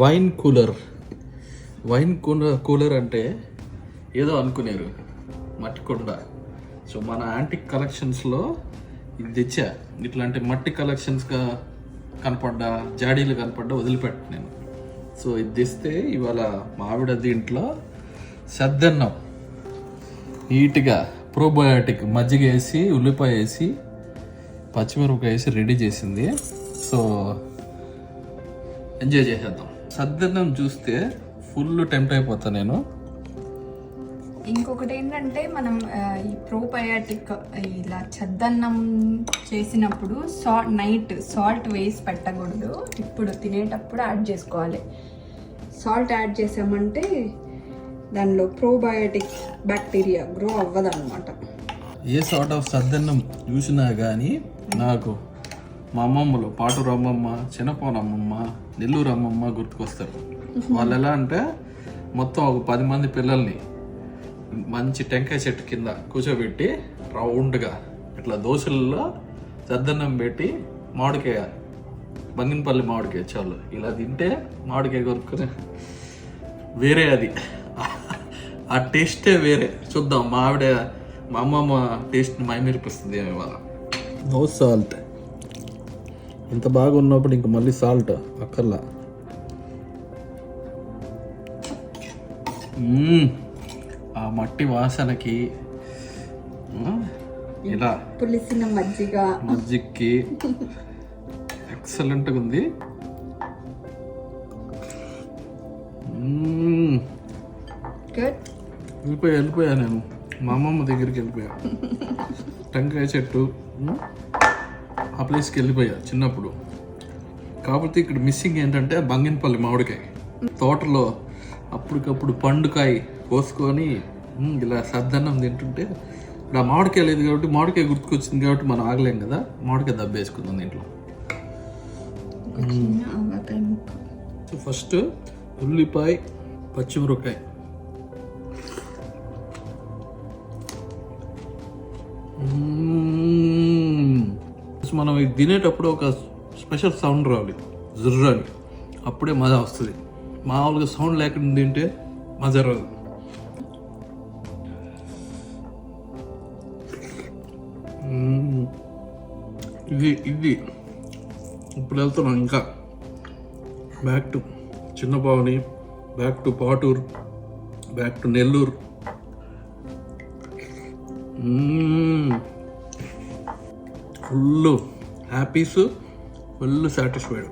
Wine cooler wine cooler cooler అంటే ఏదో అనుకునేరు. మట్టి కుండ సో మన యాంటిక్ కలెక్షన్స్లో ఇది తెచ్చా. ఇట్లాంటి మట్టి కలెక్షన్స్గా కనపడ్డా జాడీలు కనపడ్డా వదిలిపెట్ట నేను. సో ఇది తెస్తే ఇవాళ మావిడ దీంట్లో సద్దన్నం. నీట్గా ప్రోబయోటిక్ మజ్జిగ వేసి ఉల్లిపాయ వేసి పచ్చిమిరపకాయ వేసి రెడీ చేసింది. సో ఎంజాయ్ చేసేద్దాం. సద్దన్నం చూస్తే ఫుల్ టెంప్ట్ అయిపోతా నేను. ఇంకొకటి ఏంటంటే మనం ఈ ప్రోబయాటిక్ ఇలా చద్దన్నం చేసినప్పుడు సాల్ట్ నైట్ సాల్ట్ వేసి పెట్టకూడదు. ఇప్పుడు తినేటప్పుడు యాడ్ చేసుకోవాలి. సాల్ట్ యాడ్ చేసామంటే దానిలో ప్రోబయోటిక్ బ్యాక్టీరియా గ్రో అవ్వదన్నమాట. ఏ సార్ట్ ఆఫ్ సద్దన్నం చూసినా కానీ నాకు మా అమ్మమ్మలు పాటూరు అమ్మమ్మ చిన్నపోన అమ్మమ్మ నెల్లూరు అమ్మమ్మ గుర్తుకొస్తారు. వాళ్ళు ఎలా అంటే మొత్తం ఒక పది మంది పిల్లల్ని మంచి టెంకాయ చెట్టు కింద కూర్చోబెట్టి రౌండ్గా ఇట్లా దోశల్లో చద్దన్నం పెట్టి మామిడికాయ బంగినపల్లి మామిడికాయ చాలు. ఇలా తింటే మామిడికాయ కొరుకుని వేరే అది. ఆ టేస్టే వేరే. చూద్దాం మా ఆవిడ మా అమ్మమ్మ టేస్ట్ మైమరిపిస్తుంది ఏమి వాళ్ళ నో సాల్ట్ ఇంత బాగా ఉన్నప్పుడు ఇంక మళ్ళీ సాల్ట్ అక్కర్లా. ఆ మట్టి వాసనకి ఇలా పులిసిన మజ్జిగ. మజ్జిక్కి ఎక్సలెంట్గా ఉంది. వెళ్ళిపోయా వెళ్ళిపోయా నేను. మా అమ్మమ్మ దగ్గరికి వెళ్ళిపోయా. టెంకాయ చెట్టు. ఆ ప్లేస్కి వెళ్ళిపోయా చిన్నప్పుడు. కాకపోతే ఇక్కడ మిస్సింగ్ ఏంటంటే బంగినపల్లి మామిడికాయ. తోటలో అప్పటికప్పుడు పండుకాయ కోసుకొని ఇలా సద్దన్నం తింటుంటే ఇప్పుడు ఆ మామిడికాయ లేదు కాబట్టి మామిడికాయ గుర్తుకొచ్చింది కాబట్టి మనం ఆగలేం కదా మామిడికాయ దబ్బేసుకుందాం దీంట్లో. ఫస్ట్ ఉల్లిపాయ పచ్చిమిరపకాయ. మనం ఇది తినేటప్పుడు ఒక స్పెషల్ సౌండ్ రావాలి. జుర్ర అని అప్పుడే మజా వస్తుంది. మామూలుగా సౌండ్ లేకుండా తింటే మజా రాదు. ఇది ఇది. ఇప్పుడు వెళ్తున్నాం ఇంకా. Back to Chinnapavani back to Patur back to Nellore. Full happies full satisfied